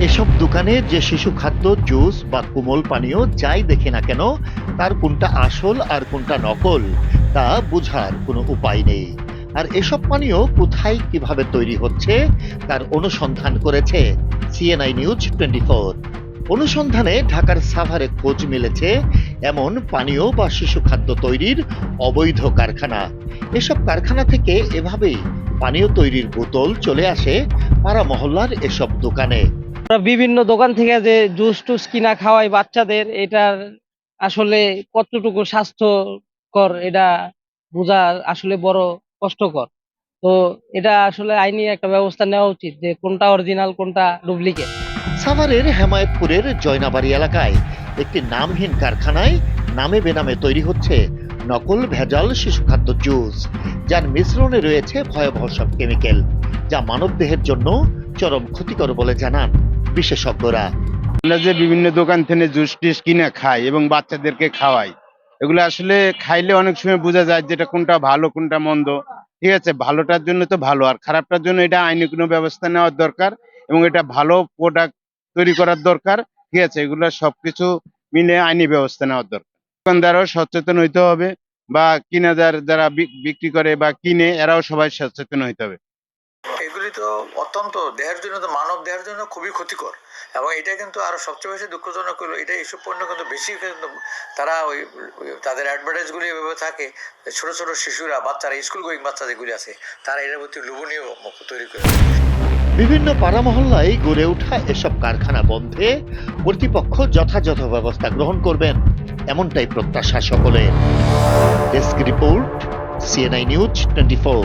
এসব দোকানে যে শিশু খাদ্য, জুস বা কোমল পানীয় যাই দেখি না কেন, তার কোনটা আসল আর কোনটা নকল, তা বোঝার কোনো উপায় নেই। আর এসব পানীয় কোথায় কীভাবে তৈরি হচ্ছে, তার অনুসন্ধান করেছে সিএনআই নিউজ টোয়েন্টি ফোর অনুসন্ধানে ঢাকার সাভারে খোঁজ মিলেছে এমন পানীয় বা শিশু খাদ্য তৈরির অবৈধ কারখানা। এসব কারখানা থেকে এভাবেই পানীয় তৈরির বোতল চলে আসে পাড়া মহল্লার এসব দোকানে। বিভিন্ন দোকান থেকে যে জুস টুস কিনা খাওয়াই বাচ্চাদের, এটার আসলে কতটুকু স্বাস্থ্যকর এটা বোঝা আসলে বড় কষ্টকর। তো এটা আসলে আইনি একটা ব্যবস্থা নেওয়া উচিত যে কোনটা অরিজিনাল, কোনটা ডুপ্লিকেট। সাভারের হেমায়তপুরের জয়নাবাড়ি এলাকায় একটি নামহীন কারখানায় নামে বেনামে তৈরি হচ্ছে নকল ভেজাল শিশু খাদ্য জুস, যার মিশ্রণে রয়েছে ভয়াবহ সব কেমিক্যাল, যা মানবদেহের জন্য চরম ক্ষতিকর বলে জানান। বিশেষজ্ঞরা। আমরা যে বিভিন্ন দোকান থেকে জুস টিস কিনে খাই এবং বাচ্চাদেরকে খাওয়াই, এগুলো আসলে খাইলে অনেক সময় বোঝা যায় যেটা কোনটা ভালো, কোনটা মন্দ। ঠিক আছে, ভালোটার জন্য তো ভালো, আর খারাপটার জন্য এটা আইনি কোনো ব্যবস্থা নেওয়ার দরকার এবং এটা ভালো প্রোডাক্ট তৈরি করার দরকার। ঠিক আছে, এগুলো সবকিছু মিলে আইনি ব্যবস্থা নেওয়ার দরকার। দোকানদারও সচেতন হইতে হবে বা কিনাদার যারা বিক্রি করে বা কিনে, এরাও সবাই সচেতন হইতে হবে। এগুলি তো অত্যন্ত দেহের জন্য তো, মানব দেহের জন্য খুবই ক্ষতিকর। এবং এটা কিন্তু আরও সবচেয়ে বেশি দুঃখজনক হলো, এটা এইসব পণ্য কিন্তু বেশি কিন্তু তারা ওই তাদের অ্যাডভার্টাইজগুলি এভাবে থাকে ছোট ছোট শিশুরা, বাচ্চারা স্কুল গোয়িং বাচ্চা যেগুলি আছে, তারা এর প্রতি লোভনীয় তৈরি করে। বিভিন্ন পাড়া মহল্লায় গড়ে ওঠা এসব কারখানা বন্ধে কর্তৃপক্ষ যথাযথ ব্যবস্থা গ্রহণ করবেন, এমনটাই প্রত্যাশা সকলের। Desk report CNI news twenty four